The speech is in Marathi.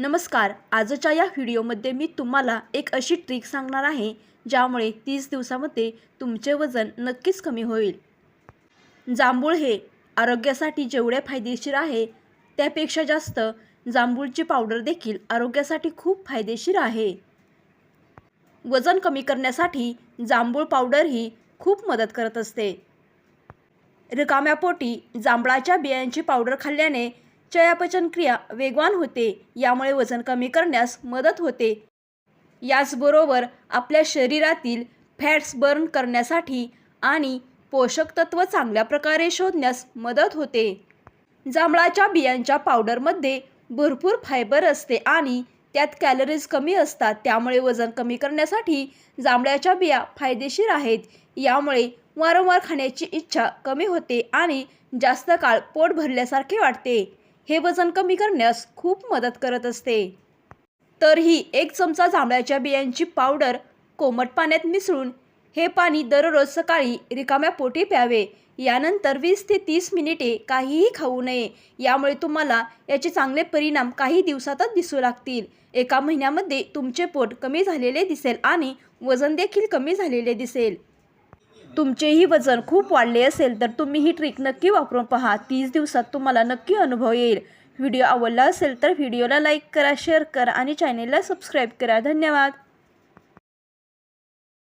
नमस्कार आजच्या या व्हिडिओमध्ये मी तुम्हाला एक अशी ट्रिक सांगणार आहे ज्यामुळे तीस दिवसामध्ये तुमचे वजन नक्कीच कमी होईल. जांभूळ हे आरोग्यासाठी जेवढे फायदेशीर आहे त्यापेक्षा जास्त जांभूळची पावडर देखील आरोग्यासाठी खूप फायदेशीर आहे. वजन कमी करण्यासाठी जांभूळ पावडर ही खूप मदत करत असते. रिकाम्या पोटी जांभळाच्या बियांची पावडर खाल्ल्याने चयापचन क्रिया वेगवान होते यामुळे वजन कमी करण्यास मदत होते. याचबरोबर आपल्या शरीरातील फॅट्स बर्न करण्यासाठी आणि पोषक तत्व चांगल्या प्रकारे शोधण्यास मदत होते. जांभळाच्या बियांच्या पावडरमध्ये भरपूर फायबर असते आणि त्यात कॅलरीज कमी असतात त्यामुळे वजन कमी करण्यासाठी जांभळ्याच्या बिया फायदेशीर आहेत. यामुळे वारंवार खाण्याची इच्छा कमी होते आणि जास्त काळ पोट भरल्यासारखे वाटते. हे वजन कमी करण्यास खूप मदत करत असते. तर ही एक चमचा जांभळ्याच्या बियांची पावडर कोमट पाण्यात मिसळून हे पाणी दररोज सकाळी रिकाम्या पोटी प्यावे. यानंतर वीस ते तीस मिनिटे काहीही खाऊ नये. यामुळे तुम्हाला याचे चांगले परिणाम काही दिवसातच दिसू लागतील. एका महिन्यामध्ये तुमचे पोट कमी झालेले दिसेल आणि वजन देखील कमी झालेले दिसेल. तुमचेही वजन खूप वाढले असेल तर तुम्ही ही ट्रिक नक्की वापरून पहा. तीस दिवसात तुम्हाला नक्की अनुभव येईल. व्हिडिओ आवडला असेल तर व्हिडिओला लाईक करा शेअर करा आणि चॅनेलला सबस्क्राईब करा. धन्यवाद.